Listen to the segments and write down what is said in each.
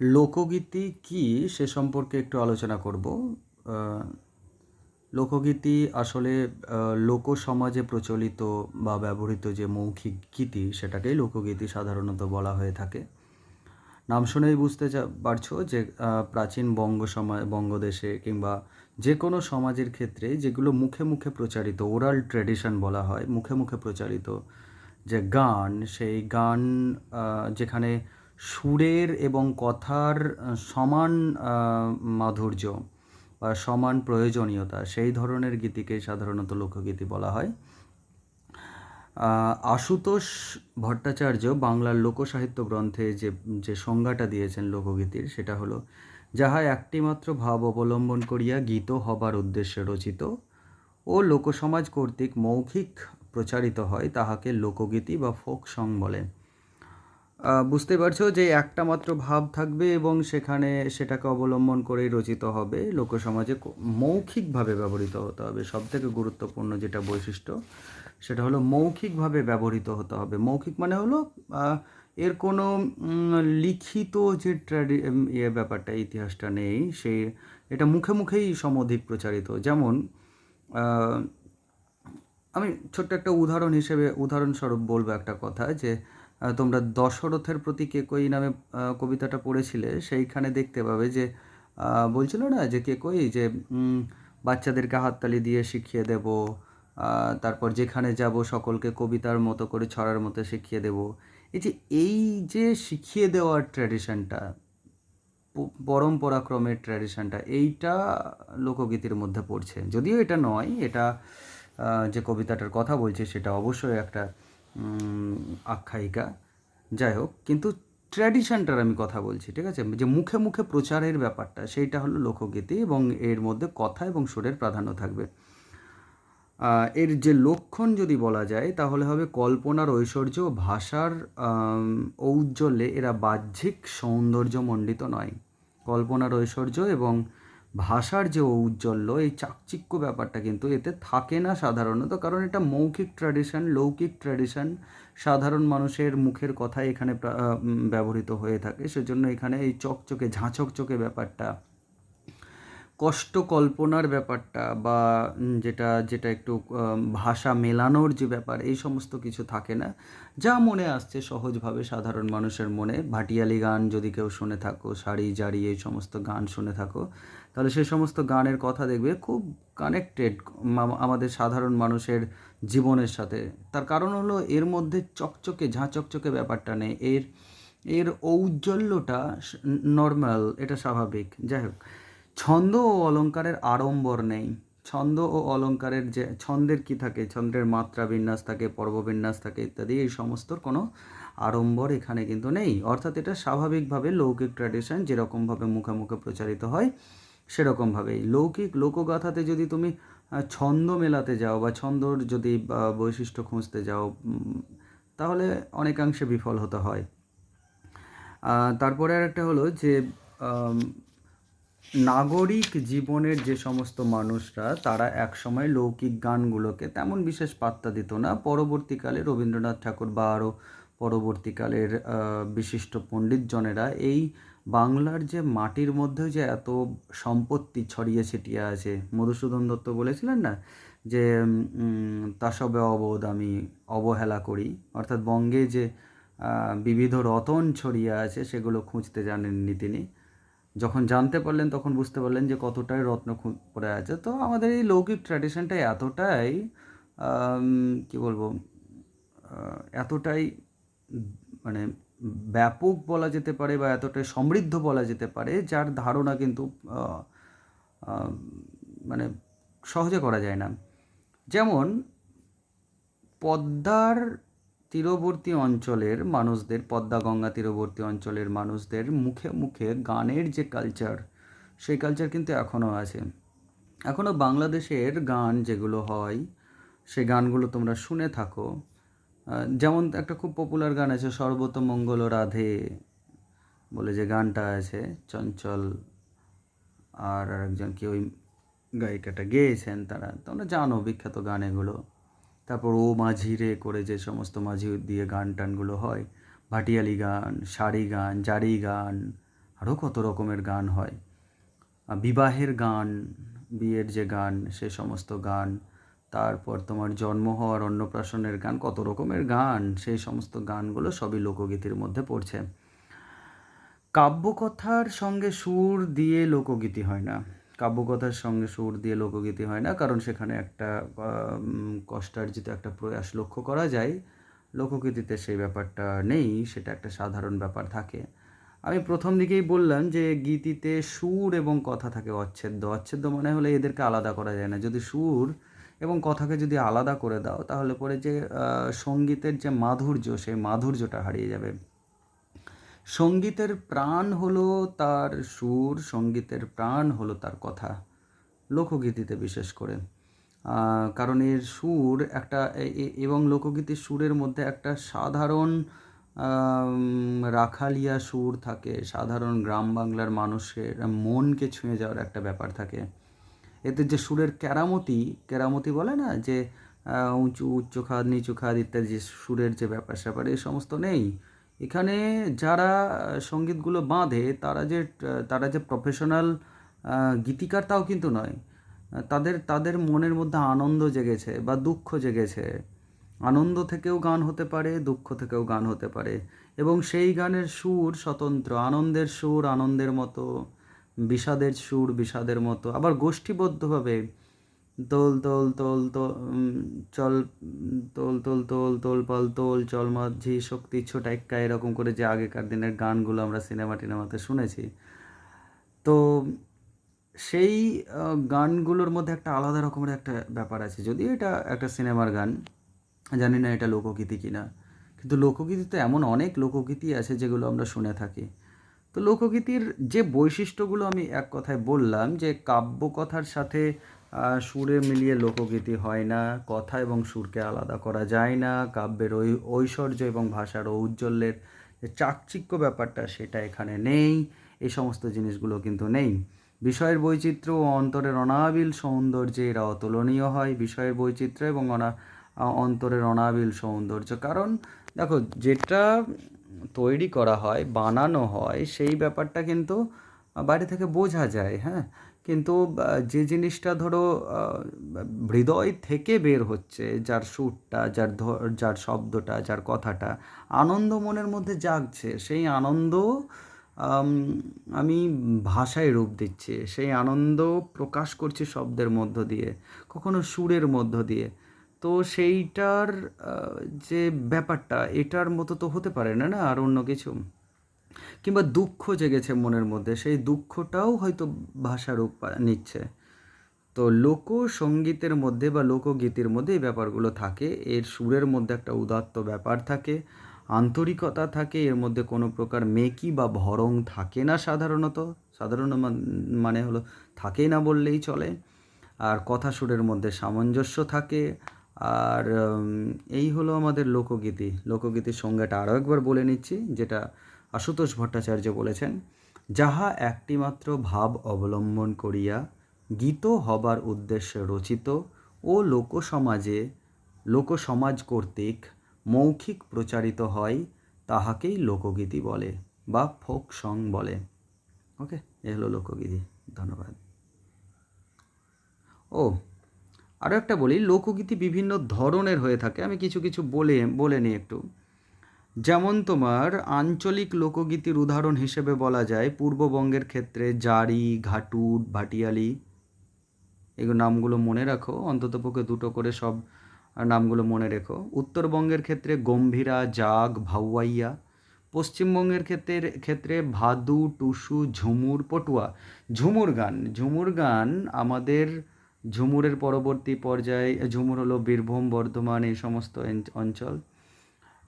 লোকগীতি কি সে সম্পর্কে একটু আলোচনা করব। লোকগীতি আসলে লোক সমাজে প্রচলিত বা ব্যবহৃত যে মৌখিক গীতি, সেটাকেই লোকগীতি সাধারণত বলা হয়ে থাকে। নাম শুনেই বুঝতে পারছ যে প্রাচীন বঙ্গ সমাজ বঙ্গদেশে কিংবা যে কোনো সমাজের ক্ষেত্রে যেগুলো মুখে মুখে প্রচারিত, ওরাল ট্র্যাডিশন বলা হয়, মুখে মুখে প্রচারিত যে গান, সেই গান যেখানে সুরের এবং কথার সমান মাধুর্য বা সমান প্রয়োজনীয়তা, সেই ধরনের গীতিকে সাধারণত লোকগীতি বলা হয়। আশুতোষ ভট্টাচার্য বাংলার লোকসাহিত্য গ্রন্থে যে যে সংজ্ঞাটা দিয়েছেন লোকগীতির, সেটা হলো, যাহা একটিমাত্র ভাব অবলম্বন করিয়া গীত হবার উদ্দেশ্যে রচিত ও লোকসমাজ কর্তৃক মৌখিক প্রচারিত হয়, তাহাকে লোকগীতি বা ফোক সং বলে। বুঝতে পারছ যে একটা মাত্র ভাব থাকবে এবং সেখানে সেটাকে অবলম্বন করেই রচিত হবে, লোকসমাজে মৌখিকভাবে ব্যবহৃত হতে হবে। সব থেকে গুরুত্বপূর্ণ যেটা বৈশিষ্ট্য, সেটা হলো মৌখিকভাবে ব্যবহৃত হতে হবে। মৌখিক মানে হলো এর কোনো লিখিত যে ট্র্যাডি ইয়ে ব্যাপারটা, ইতিহাসটা নেই সেই এটা মুখে মুখেই সমধিক প্রচারিত। যেমন আমি ছোট্ট একটা উদাহরণ হিসেবে, উদাহরণস্বরূপ বলব একটা কথা যে তোমরা দশরথের প্রতি কেকই নামে কবিতাটা পড়েছিলে, সেইখানে দেখতে পাবে যে বলছিল না যে কেকই যে বাচ্চাদেরকে হাততালি দিয়ে শিখিয়ে দেব তারপর যেখানে যাব সকলকে কবিতার মতো করে ছড়ার মতো শিখিয়ে দেব। এই যে এই যে শিখিয়ে দেওয়ার ট্র্যাডিশনটা পরম্পরাক্রমের ট্র্যাডিশনটা, এইটা লোকগীতির মধ্যে পড়ছে। যদিও এটা নয়, এটা যে কবিতাটার কথা বলছে, সেটা অবশ্যই একটা আখ্যায়িকা। যাই হোক, কিন্তু ট্র্যাডিশনটার আমি কথা বলছি, ঠিক আছে? যে মুখে মুখে প্রচারের ব্যাপারটা, সেইটা হলো লোকগীতি এবং এর মধ্যে কথা এবং সুরের প্রাধান্য থাকবে। এর যে লক্ষণ যদি বলা যায়, তাহলে হবে কল্পনার ঐশ্বর্য ভাষার ঔজ্জ্বল্যে এরা বাহ্যিক সৌন্দর্যমণ্ডিত নয়। কল্পনার ঐশ্বর্য এবং ভাষার যে ঔজ্জ্বল্য, এই চাকচিক্য ব্যাপারটা কিন্তু এতে থাকে না সাধারণত। কারণ এটা মৌখিক ট্র্যাডিশন লৌকিক ট্র্যাডিশন সাধারণ মানুষের মুখের কথা এখানে ব্যবহৃত হয়ে থাকে। সেজন্য এখানে এই চকচকে, ঝাঁচকচকে ব্যাপারটা কষ্ট কল্পনার ব্যাপারটা বা যেটা যেটা একটু ভাষা মেলানোর যে ব্যাপার, এই সমস্ত কিছু থাকে না। যা মনে আসছে সহজভাবে সাধারণ মানুষের মনে। ভাটিয়ালি গান যদি কেউ শুনে থাকো, শাড়ি, জারি, এই সমস্ত গান শুনে থাকো তাহলে সেই সমস্ত গানের কথা দেখবে, খুব কানেক্টেড আমাদের সাধারণ মানুষের জীবনের সাথে। তার কারণ হলো এর মধ্যে চকচকে, ঝাঁ চকচকে ব্যাপারটা নেই। এর এর ঔজ্জ্বল্যটা নর্মাল এটা স্বাভাবিক। যাই হোক, ছন্দ ও অলঙ্কারের আড়ম্বর নেই। ছন্দ ও অলংকারের যে, ছন্দের কি থাকে? ছন্দের মাত্রা বিন্যাস থাকে পর্ববিন্যাস থাকে ইত্যাদি, এই সমস্তর কোনো আড়ম্বর এখানে কিন্তু নেই। অর্থাৎ এটা স্বাভাবিকভাবে লৌকিক ট্র্যাডিশন যেরকমভাবে মুখে মুখে প্রচারিত হয় সেরকমভাবেই। লৌকিক লোকগাথাতে যদি তুমি ছন্দ মেলাতে যাও বা ছন্দর যদি বৈশিষ্ট্য খুঁজতে যাও তাহলে অনেকাংশে বিফল হতে হয়। তারপরে আর একটা হলো যে নাগরিক জীবনের যে সমস্ত মানুষরা, তারা একসময় লৌকিক গানগুলোকে তেমন বিশেষ পাত্তা দিত না। পরবর্তীকালে রবীন্দ্রনাথ ঠাকুর বা আরও পরবর্তীকালের বিশিষ্ট পণ্ডিতজনেরা এই বাংলার যে মাটির মধ্যে যে এত সম্পত্তি ছড়িয়ে ছিটিয়ে আছে, মধুসূদন দত্ত বলেছিলেন না যে তা সবে অবোধ আমি অবহেলা করি। অর্থাৎ বঙ্গে যে বিবিধ রতন ছড়িয়ে আছে সেগুলো খুঁজতে জানেননি তিনি। যখন জানতে পারলেন তখন বুঝতে পারলেন যে কতটাই রত্ন পড়ে আছে। তো আমাদের এই লৌকিক ট্র্যাডিশনটা এতটাই কি বলব এতটাই মানে ব্যাপক বলা যেতে পারে বা এতটাই সমৃদ্ধ বলা যেতে পারে, যার ধারণা কিন্তু মানে সহজে করা যায় না। যেমন, পদ্মার তীরবর্তী অঞ্চলের মানুষদের, পদ্মা গঙ্গা তীরবর্তী অঞ্চলের মানুষদের মুখে মুখে গানের যে কালচার সেই কালচার কিন্তু এখনও আছে। এখনও বাংলাদেশের গান যেগুলো হয় সেই গানগুলো তোমরা শুনে থাকো। যেমন একটা খুব পপুলার গান আছে সর্বত মঙ্গল রাধে বলে যে গানটা আছে, চঞ্চল আর আরেকজন কি ওই গায়িকাটা গেয়েছেন তারা, তোমরা জানো বিখ্যাত গান এগুলো তারপর ও মাঝি রে করে যে সমস্ত মাঝি দিয়ে গান টানগুলো হয়, ভাটিয়ালি গান, শাড়ি গান, জারি গান আরও কত রকমের গান হয়। বিবাহের গান, বিয়ের যে গান, সে সমস্ত গান তারপর তোমার জন্ম হওয়ার অন্নপ্রাশনের গান, কত রকমের গান, সেই সমস্ত গানগুলো সবই লোকগীতির মধ্যে পড়ছে। কাব্যকথার সঙ্গে সুর দিয়ে লোকগীতি হয় না। কাব্যকথার সঙ্গে সুর দিয়ে লোকগীতি হয় না, কারণ সেখানে একটা কষ্টার্জিত একটা প্রয়াস লক্ষ্য করা যায়। লোকগীতিতে সেই ব্যাপারটা নেই, সেটা একটা সাধারণ ব্যাপার থাকে। আমি প্রথম দিকেই বললাম যে গীতিতে সুর এবং কথা থাকে অচ্ছেদ্য। অচ্ছেদ্য মানে হলে এদেরকে আলাদা করা যায় না। যদি সুর এবং কথাকে যদি আলাদা করে দাও, তাহলে পরে যে সঙ্গীতের যে মাধুর্য, সেই মাধুর্যটা হারিয়ে যাবে। সঙ্গীতের প্রাণ হলো তার সুর, সঙ্গীতের প্রাণ হলো তার কথা। লোকগীতিতে বিশেষ করে। কারণ এর সুর একটা এবং লোকগীতির সুরের মধ্যে একটা সাধারণ রাখালিয়া সুর থাকে। সাধারণ গ্রাম বাংলার মানুষের মনকে ছুঁয়ে যাওয়ার একটা ব্যাপার থাকে। এতে যে সুরের কেরামতি কেরামতি বলে না? যে উঁচু, উচ্চ খাদ, নিচু খাদ ইত্যাদি যে সুরের যে ব্যাপার স্যাপার এই সমস্ত নেই। এখানে যারা সঙ্গীতগুলো বাঁধে, তারা যে তারা যে প্রফেশনাল গীতিকার তাও কিন্তু নয়। তাদের তাদের মনের মধ্যে আনন্দ জেগেছে বা দুঃখ জেগেছে। আনন্দ থেকেও গান হতে পারে, দুঃখ থেকেও গান হতে পারে। এবং সেই গানের সুর স্বতন্ত্র, আনন্দের সুর, আনন্দের মতো। বিষাদের সুর, বিষাদের মতো। আবার গোষ্ঠীবদ্ধভাবে তোল তোল তোল চল তোল তোল তোল তোল পাল তোল চল মাঝি শক্তি ছোটাইক্কা এরকম করে যে আগেকার দিনের গানগুলো আমরা সিনেমা টিনেমাতে শুনেছি। তো সেই গানগুলোর মধ্যে একটা আলাদা রকমের একটা ব্যাপার আছে। যদিও এটা একটা সিনেমার গান, জানি না এটা লোকগীতি কিনা। কিন্তু লোকগীতি তো এমন অনেক লোকগীতি আছে যেগুলো আমরা শুনে থাকি। তো লোকগীতির যে বৈশিষ্ট্যগুলো আমি এক কথায় বললাম যে কাব্যকথার সাথে সুরে মিলিয়ে লোকগীতি হয় না, কথা এবং সুরকে আলাদা করা যায় না, কাব্যের ওই ঐশ্বর্য এবং ভাষার ঔজ্জ্বল্যের যে চাকচিক্য ব্যাপারটা সেটা এখানে নেই এই সমস্ত জিনিসগুলো কিন্তু নেই। বিষয়ের বৈচিত্র্য ও অন্তরের অনাবিল সৌন্দর্যে এরা অতুলনীয় হয়, বিষয়ের বৈচিত্র্য এবং অনা অন্তরের অনাবিল সৌন্দর্য। কারণ দেখো, যেটা তৈরি করা হয়, বানানো হয়, সেই ব্যাপারটা কিন্তু বাইরে থেকে বোঝা যায় হ্যাঁ? কিন্তু যে জিনিসটা ধরো হৃদয় থেকে বের হচ্ছে, যার সুরটা, যার যার শব্দটা, যার কথাটা, আনন্দ মনের মধ্যে জাগছে, সেই আনন্দ আমি ভাষায় রূপ দিচ্ছি, সেই আনন্দ প্রকাশ করছি শব্দের মধ্য দিয়ে, কখনো সুরের মধ্য দিয়ে। তো সেইটার যে ব্যাপারটা, এটার মতো তো হতে পারে না না? আর অন্য কিছু? কিংবা দুঃখ জেগেছে মনের মধ্যে, সেই দুঃখটাও হয়তো ভাষা রূপ নিচ্ছে। তো লোকসঙ্গীতের মধ্যে বা লোকগীতির মধ্যে এই ব্যাপারগুলো থাকে। এর সুরের মধ্যে একটা উদাত্ত ব্যাপার থাকে, আন্তরিকতা থাকে, এর মধ্যে কোনো প্রকার মেকি বা ভরং থাকে না সাধারণত। সাধারণ মান- হলো থাকেই না বললেই চলে। আর কথা সুরের মধ্যে সামঞ্জস্য থাকে আর এই হলো আমাদের লোকগীতি। লোকগীতির সংজ্ঞাটা আরও একবার বলে নিচ্ছি, যেটা আশুতোষ ভট্টাচার্য বলেছেন, যাহা একটিমাত্র ভাব অবলম্বন করিয়া গীত হবার উদ্দেশ্যে রচিত ও লোকসমাজে, লোকসমাজ কর্তৃক মৌখিক প্রচারিত হয়, তাহাকেই লোকগীতি বলে বা ফোক সং বলে। ওকে, এ হলো লোকগীতি। ধন্যবাদ। ও আরও একটা বলি, লোকগীতি বিভিন্ন ধরনের হয়ে থাকে। আমি কিছু কিছু বলে বলে নিই একটু। যেমন তোমার আঞ্চলিক লোকগীতির উদাহরণ হিসেবে বলা যায়, পূর্ববঙ্গের ক্ষেত্রে জারি ঘাটুট ভাটিয়ালি এগুলো নামগুলো মনে রাখো অন্ততপক্ষে দুটো করে সব নামগুলো মনে রেখো। উত্তরবঙ্গের ক্ষেত্রে গম্ভীরা, জাগ, ভাউয়াইয়া, পশ্চিমবঙ্গের ক্ষেত্রে ক্ষেত্রে ভাদু, টুসু, ঝুমুর, পটুয়া, ঝুমুর গান। ঝুমুর গান আমাদের ঝুমুরের পরবর্তী পর্যায়ে, ঝুমুর হলো বীরভূম, বর্ধমান এই সমস্ত অঞ্চল।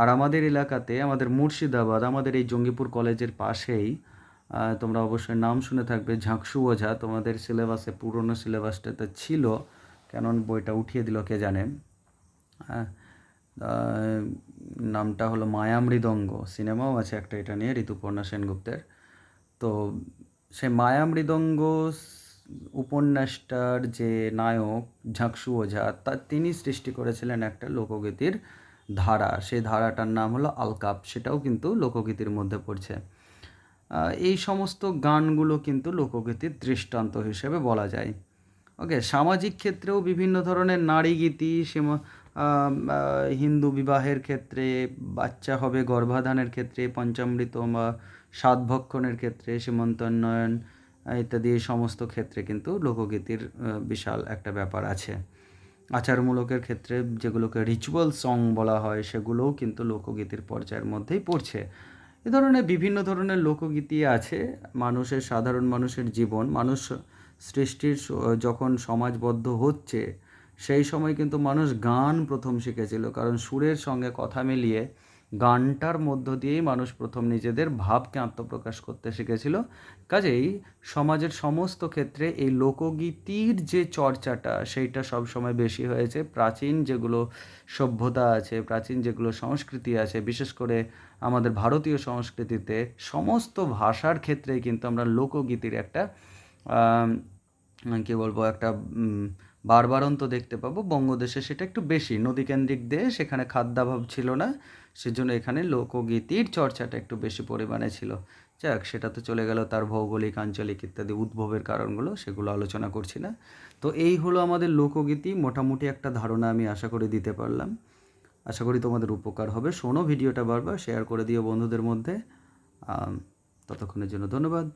আর আমাদের এলাকাতে, আমাদের মুর্শিদাবাদ, আমাদের এই জঙ্গিপুর কলেজের পাশেই তোমরা অবশ্যই নাম শুনে থাকবে, ঝাঁকসু ওঝা। তোমাদের সিলেবাসে, পুরনো সিলেবাসটাতে ছিল কেন বইটা উঠিয়ে দিল কে জানে? হ্যাঁ নামটা হলো মায়া মৃদঙ্গ সিনেমাও আছে একটা, এটা নিয়ে, ঋতুপর্ণা সেনগুপ্তের। তো সে মায়া মৃদঙ্গ উপন্যাসটার যে নায়ক ঝাঁকসু ওঝা, তা তিনি সৃষ্টি করেছিলেন একটা লোকগীতির ধারা। সেই ধারাটার নাম হলো আলকাপ। সেটাও কিন্তু লোকগীতির মধ্যে পড়ছে। এই সমস্ত গানগুলো কিন্তু লোকগীতির দৃষ্টান্ত হিসেবে বলা যায়। ওকে, সামাজিক ক্ষেত্রেও বিভিন্ন ধরনের নারী গীতি হিন্দু বিবাহের ক্ষেত্রে, বাচ্চা হবে গর্ভাধানের ক্ষেত্রে, পঞ্চামৃত বা সাতভক্ষণের ক্ষেত্রে সীমন্তোন্নয়ন ইত্যাদি সমস্ত ক্ষেত্রে কিন্তু লোকগীতির বিশাল একটা ব্যাপার আছে। আচারমূলকের ক্ষেত্রে যেগুলোকে রিচুয়াল সং বলা হয়, সেগুলোও কিন্তু লোকগীতির পর্যায়ের মধ্যেই পড়ছে। এ ধরনের বিভিন্ন ধরনের লোকগীতি আছে। মানুষের, সাধারণ মানুষের জীবন, মানুষ সৃষ্টির যখন সমাজবদ্ধ হচ্ছে, সেই সময় কিন্তু মানুষ গান প্রথম শিখেছিল। কারণ সুরের সঙ্গে কথা মিলিয়ে গানটার মধ্য দিয়েই মানুষ প্রথম নিজেদের ভাবকে আত্মপ্রকাশ করতে শিখেছিল। কাজেই সমাজের সমস্ত ক্ষেত্রে এই লোকগীতির যে চর্চাটা, সেইটা সবসময় বেশি হয়েছে। প্রাচীন যেগুলো সভ্যতা আছে, প্রাচীন যেগুলো সংস্কৃতি আছে, বিশেষ করে আমাদের ভারতীয় সংস্কৃতিতে সমস্ত ভাষার ক্ষেত্রেই কিন্তু আমরা লোকগীতির একটা কী বলব, একটা বারবারন্ত দেখতে পাবো। বঙ্গদেশে সেটা একটু বেশি, নদীকেন্দ্রিক দেশ এখানে খাদ্যাভাব ছিল না। সেজন্য এখানে লোকগীতির চর্চাটা একটু বেশি পরিমাণে ছিল। যাক, সেটা তো চলে গেল তার ভৌগোলিক, আঞ্চলিক ইত্যাদি উদ্ভবের কারণগুলো, সেগুলো আলোচনা করছি না। তো এই হলো আমাদের লোকগীতি, মোটামুটি একটা ধারণা আমি আশা করি দিতে পারলাম। আশা করি তোমাদের উপকার হবে। শোনো ভিডিওটা বারবার, শেয়ার করে দিও বন্ধুদের মধ্যে। ততক্ষণের জন্য ধন্যবাদ।